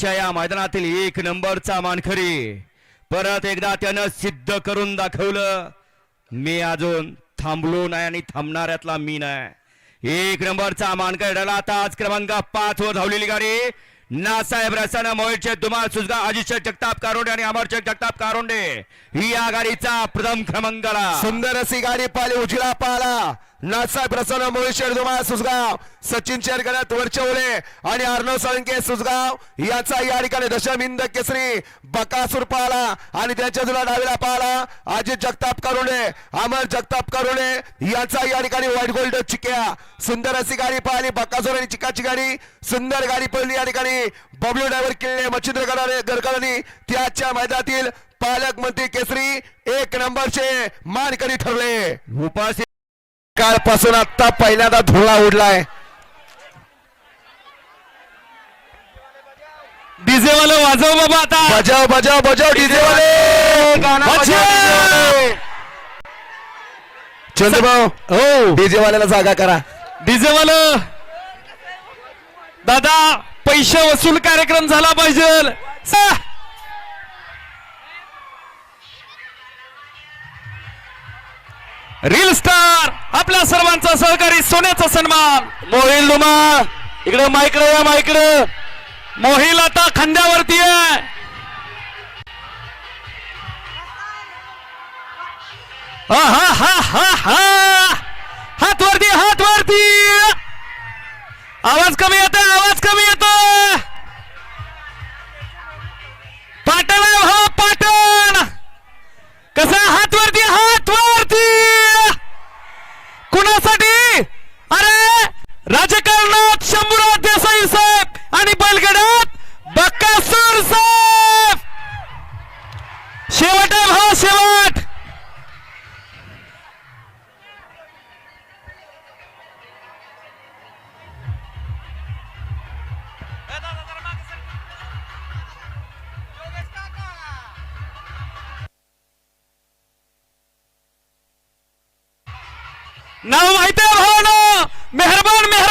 आजच्या या मैदानातील एक नंबरचा मानखरी परत एकदा त्यानं सिद्ध करून दाखवलं. मी अजून थांबलो नाही आणि थांबणाऱ्यातला मी नाही. एक नंबरचा मानकर डला आता आज क्रमांक पाच वर धावलेली गाडी. नासाहेब रसाना मोहितचे दुमाळ सुजगा अजित जगताप कारोंडे आणि अमरचक जगताप कारोंडे. ही या गाडीचा प्रथम क्रमांकाला. सुंदर अशी गाडी पाहिली उजळा पाहिला नाथसाहेब प्रसन्न मोहिशेर दुमा सुजगाव. सचिन शेरगणात वरचवले आणि अर्णव साळुंके सुजगाव. याचा या ठिकाणी दशम हिंद केसरी. बकासूर पाहला आणि त्यांच्या जुला डावीला पाहला अजित जगताप करुणे अमर जगताप करुणे. याचा या ठिकाणी व्हाईट गोल्ड चिक्या. सुंदर अशी गाडी पाहिली बकासूर आणि चिकाची गाडी. सुंदर गाडी पडली या ठिकाणी. बबलू ड्रायव्हर किल्ले मच्छिंद्र गडारे गडकरांनी त्याच्या मैदानातील पालकमंत्री केसरी एक नंबरचे मानकरी ठरले. उपाशी कालपासून आता पहिल्यांदा धुळा उडलाय. डीजे वाला वाजव बाबा आता. बजाव बजाव बजाव डीजे वाले गाणं बजाव. चंद्रभाऊ हो. डीजे वाल्याला जागा करा. डीजे वाल दादा पैसे वसूल कार्यक्रम झाला पाहिजे. सा. रील स्टार आपल्या सर्वांचा सहकारी सोन्याचा सन्मान. मोहिल लुमा इकडे माईकडे या माईकडे मोहिल आता खांद्यावरती आहे. हा हा हा हा हा. हात वरती हात वरती आवाज कमी येत आवाज कमी येत नाव माहिती आहे भावानो. मेहरबान मेहरबान.